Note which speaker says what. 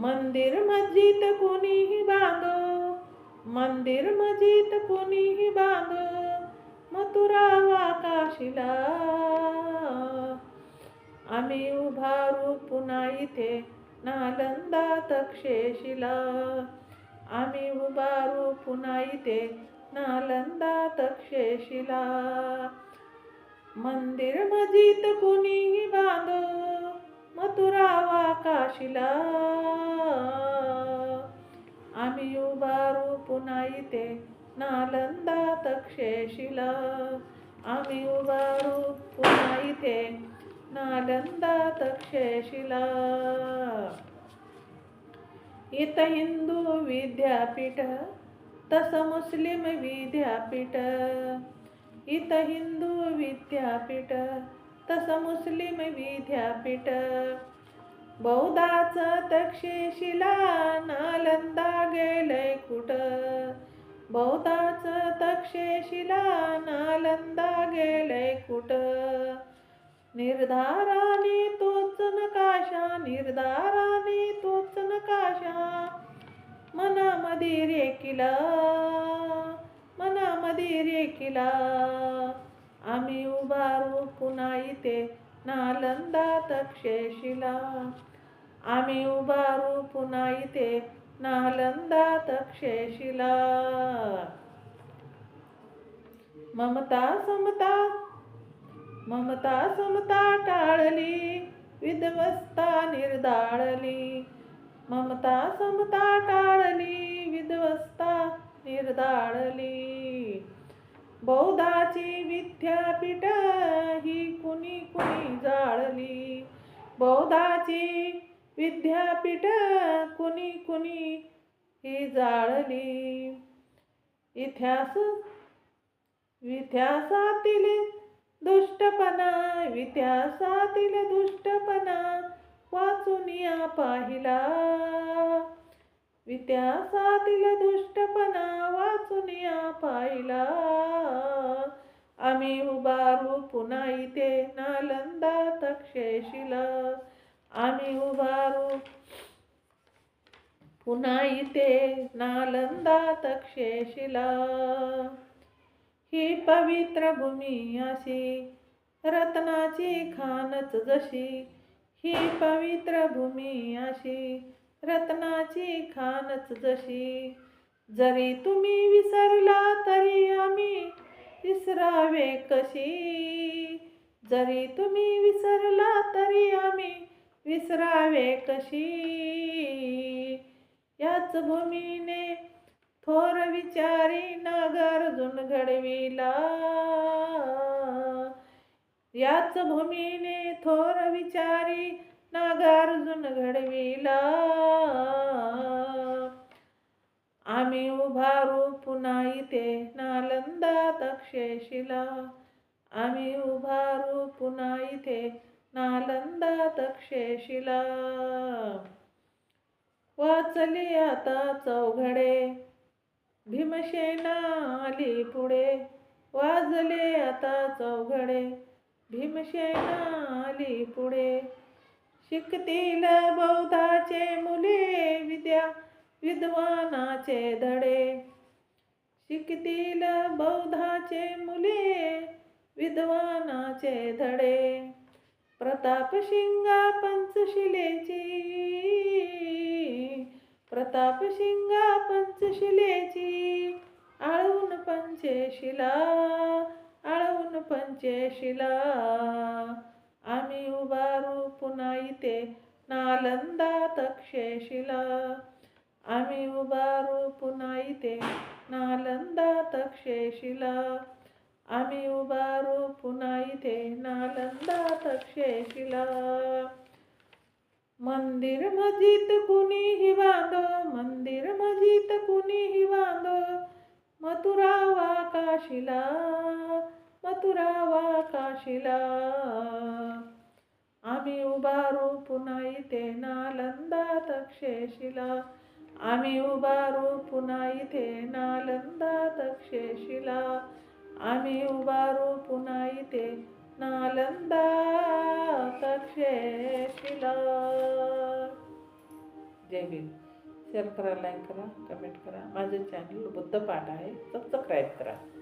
Speaker 1: मंदिर मस्जिद कोणीही बांधो? मंदिर मस्जिद कोणीही बांधो? मथुरा वा काशीला आम्ही उभारू पुन्हा इथे नालंदा तक्षशिला. आम्ही उभारू पुन्हा इथे नालंदा तक्षशिला. मंदिर मस्जिद कुणीही बांधो? मथुरा वा काशीला पुन्हा नालंदा तक्षशिला आम्ही उभारू पुन्हा इथे नालंदा तक्षशिला इथं हिंदू विद्यापीठ तसं मुस्लिम विद्यापीठ. इथं हिंदू विद्यापीठ तसं मुस्लिम विद्यापीठ. बौद्धाचं तक्षशिला नालंदा गेलंय कुठं? बौद्धाचं तक्षशिला नालंदा गेलंय कुठं? निर्धाराने तोच नकाशा निर्धाराने तोच नकाशा. मनामध्ये रेकिला मनामध्ये रेकिला आम्ही उभारू पुन्हा इथे नालंदा तक्षशिला. आम्ही उभारू पुन्हा इथे नालंदा तक्षशिला ममता समता ममता समता टाळली विध्वस्ता निर्दाळली ममता समता टाळली विध्वस्ता निर्दाळली बौद्धाची विद्यापीठ ही कुणी कुणी जाळली? बौद्धाची विद्यापीठ कुणी कुणी ही जाळली. इतिहास इतिहासातील दुष्टपणा इतिहासातील दुष्टपणा वाचून या पाहिला. इतिहासातील दुष्टपणा वाचून या पाहिला. आम्ही उभारू पुन्हा इथे नालंदा तक्षशिला. आम्ही उभारू. पुन्हा इथे नालंदा तक्षशिला. ही पवित्र भूमी अशी रत्नाची खानच जशी. ही पवित्र भूमी अशी रत्नाची खानच जशी. जरी तुम्ही विसरला तरी आम्ही विसरावे कशी? जरी तुम्ही विसरला तरी आम्ही विसरावे कशी? याच भूमीने थोर विचारी नागार्जुन घडविला. याच भूमीने थोर विचारी नागार्जुन घडविला. आम्ही उभारू पुन्हा इथे नालंदा तक्षशिला आम्ही उभारू पुन्हा इथे नालंदा तक्षशिला. वाचली आता चौघडे. भीमसेना आली पुढे. वाजले आता चौघडे. भीमसेना आली पुढे. शिकतील बौद्धाचे मुले विद्या विद्वानाचे धडे. शिकतील बौद्धाचे मुले विद्वानाचे धडे. प्रताप शिंगा पंचशिलेची. प्रताप शिंगा पंचशिलेची. आळून पंचशिला आळून पंचशिला आम्ही उभारू पुन्हा इथे नालंदा तक्षशिला आम्ही उभारू पुन्हा इथे नालंदा तक्षशिला आम्ही उभारू पुन्हा इथे नालंदा तक्षशिला मंदिर मस्जिद कुणीही बांधो मंदिर मस्जिद कुणीही बांधो मथुरा वा काशीला मथुरा वा काशीला आम्ही उभारू पुन्हा इथे नालंदा तक्षशिला आम्ही उभारू पुन्हा इथे नालंदा तक्षशिला आम्ही उभारू पुन्हा इथे नालंदा तक्षशिला. जय हिंद शेअर करा लाईक करा कमेंट करा. माझं चॅनल बुद्धपाठ आहे. सबस्क्राईब करा.